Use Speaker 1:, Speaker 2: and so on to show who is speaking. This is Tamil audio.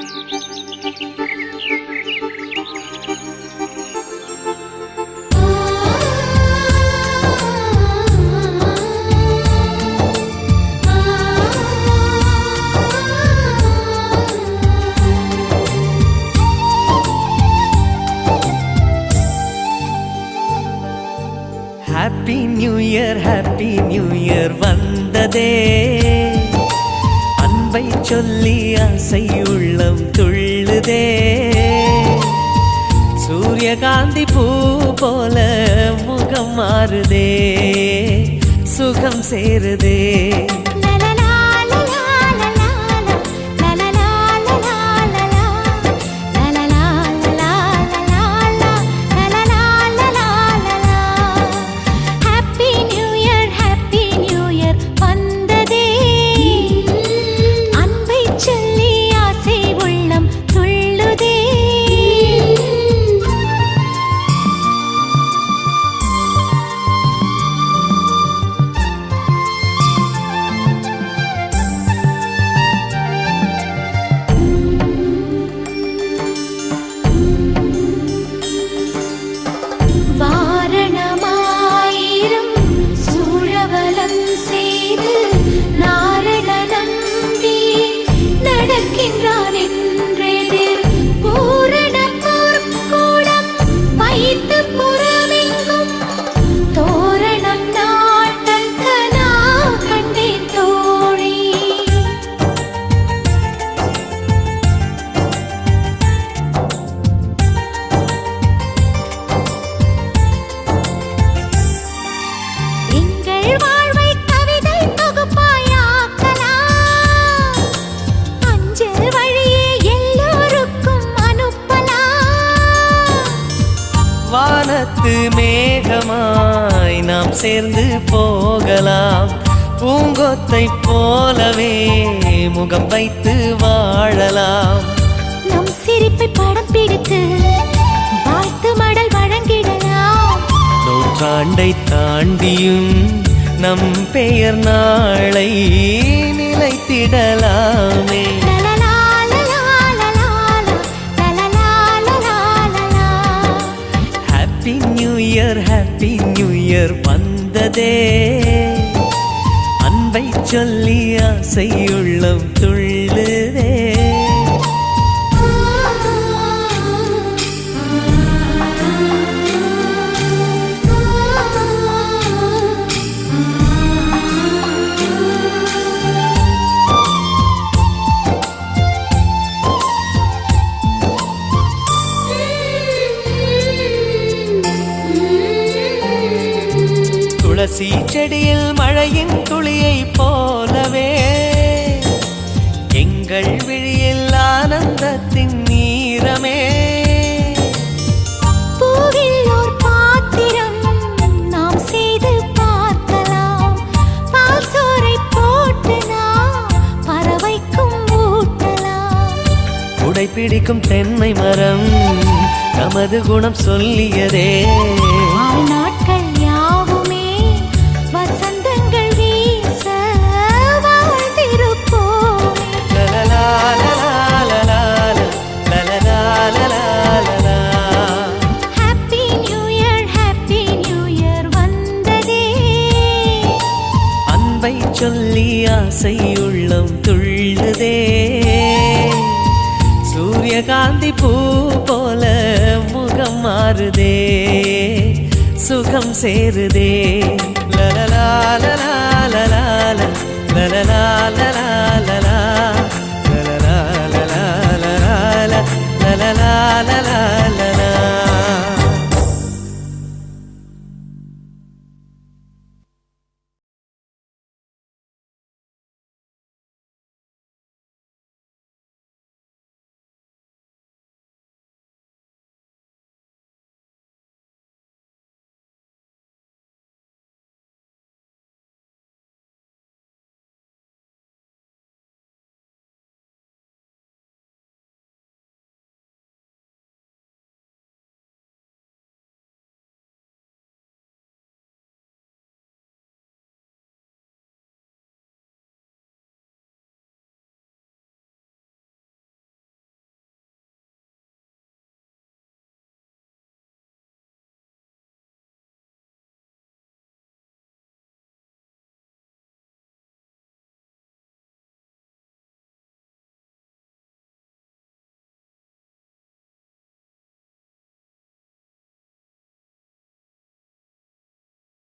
Speaker 1: Happy new year happy new year வந்ததே. அன்பை சொல்லி ஆசை உள்ளம் துள்ளுதே. சூரியகாந்தி பூ போல முகம் மாறுதே சுகம் சேருதே. வானத்து மேகமாய் நாம் சேர்ந்து போகலாம். பூங்கொத்தை போலவே முகம் வைத்து வாழலாம்.
Speaker 2: நம் சிரிப்பை படம் பிடித்து வாழ்த்து மடல் வழங்கிடலாம்.
Speaker 1: நூற்றாண்டை தாண்டியும் நம் பெயர் நாளை நிலைத்திடலாமே. பெயர் வந்ததே. அன்பை சொல்லி ஆசையுள்ளம் உள்ளம் துளசி செடியில் மழையின் துளியை போலவே. எங்கள் விழியில் ஆனந்தத்தின் நீரமே. பிடிக்கும் தென்னை மரம் நமது குணம் சொல்லியதே. சொல்லி ஆசை உள்ளம் துள்ளுதே சூரியகாந்தி பூ போல முகம் மாறுதே சுகம் சேருதே லலலா லலா லலா லலலா லலா